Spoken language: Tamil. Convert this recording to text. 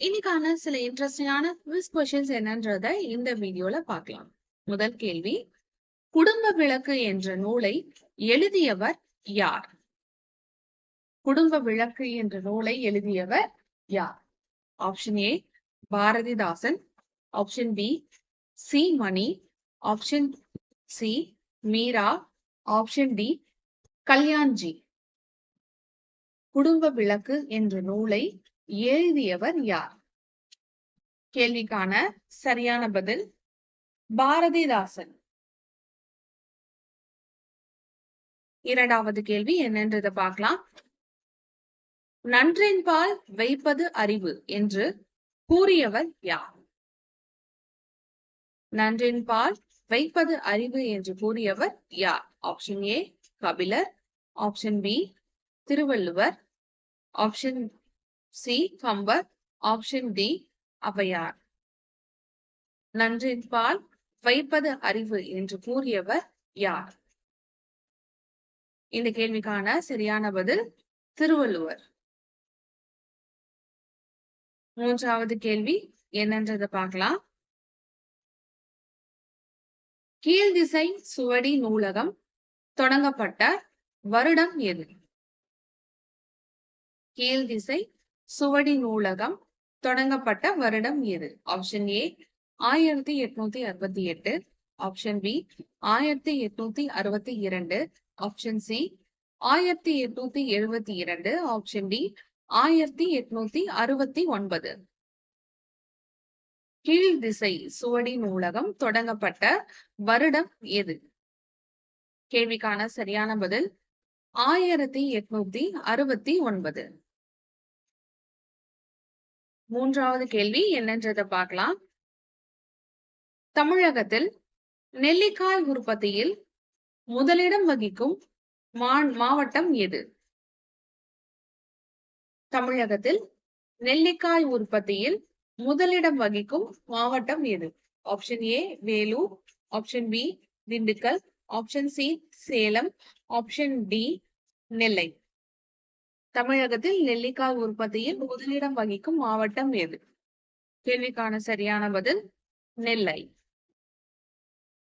இன்னைக்கான சில இன்ட்ரெஸ்டிங்கான குவிஸ் கொஷின்ஸ் என்னன்றத இந்த வீடியோல பார்க்கலாம். முதல் கேள்வி குடும்ப விளக்கு என்ற நூலை எழுதியவர் யார்? குடும்ப விளக்கு என்ற நூலை எழுதியவர் யார்? Option A Bharathidasan. Option B C Mani. Option C Meera. Option D Kalyanji. குடும்ப விளக்கு என்ற நூலை எழுதியவர் யார்? கேள்விக்கான சரியான பதில் பாரதிதாசன். இரண்டாவது கேள்வி என்னன்றதை பார்க்கலாம். நன்றின் பால் வைப்பது அறிவு என்று கூறியவர் யார்? நன்றின் பால் வைப்பது அறிவு என்று கூறியவர் யார்? Option A Kapilar option B Thiruvalluvar option C Kambar option D Avvaiyar. நன்றின்பால் வைப்பது அறிவு என்று கூறியவர் யார்? இந்த கேள்விக்கான சரியான பதில் திருவள்ளுவர். மூன்றாவது கேள்வி என்னன்றத பார்க்கலாம். கீழ்திசை சுவடி நூலகம் தொடங்கப்பட்ட வருடம் எது? கீழ்திசை சுவடி நூலகம் தொடங்கப்பட்ட வருடம் எது? ஆப்ஷன் ஏ ஆயிரத்தி எட்நூத்தி அறுபத்தி எட்டு. ஆப்ஷன் பி ஆயிரத்தி எட்நூத்தி அறுபத்தி இரண்டு. ஆப்ஷன் சி ஆயிரத்தி எட்நூத்தி எழுபத்தி இரண்டு. ஆப்ஷன் டி ஆயிரத்தி எட்நூத்தி அறுபத்தி ஒன்பது. கீழ் திசை சுவடி நூலகம் தொடங்கப்பட்ட வருடம் எது? கேள்விக்கான சரியான பதில் ஆயிரத்தி எட்நூத்தி அறுபத்தி ஒன்பது. மூன்றாவது கேள்வி என்னன்றதை பார்க்கலாம். தமிழகத்தில் நெல்லிக்காய் உற்பத்தியில் முதலிடம் வகிக்கும் மாவட்டம் எது? தமிழகத்தில் நெல்லிக்காய் உற்பத்தியில் முதலிடம் வகிக்கும் மாவட்டம் எது? Option A Vellore. Option B Dindigul. Option C Salem. Option D Nellai. தமிழகத்தில் நெல்லிக்காய் உற்பத்தியில் முதலிடம் வகிக்கும் மாவட்டம் எது? கேள்விக்கான சரியான பதில் நெல்லை.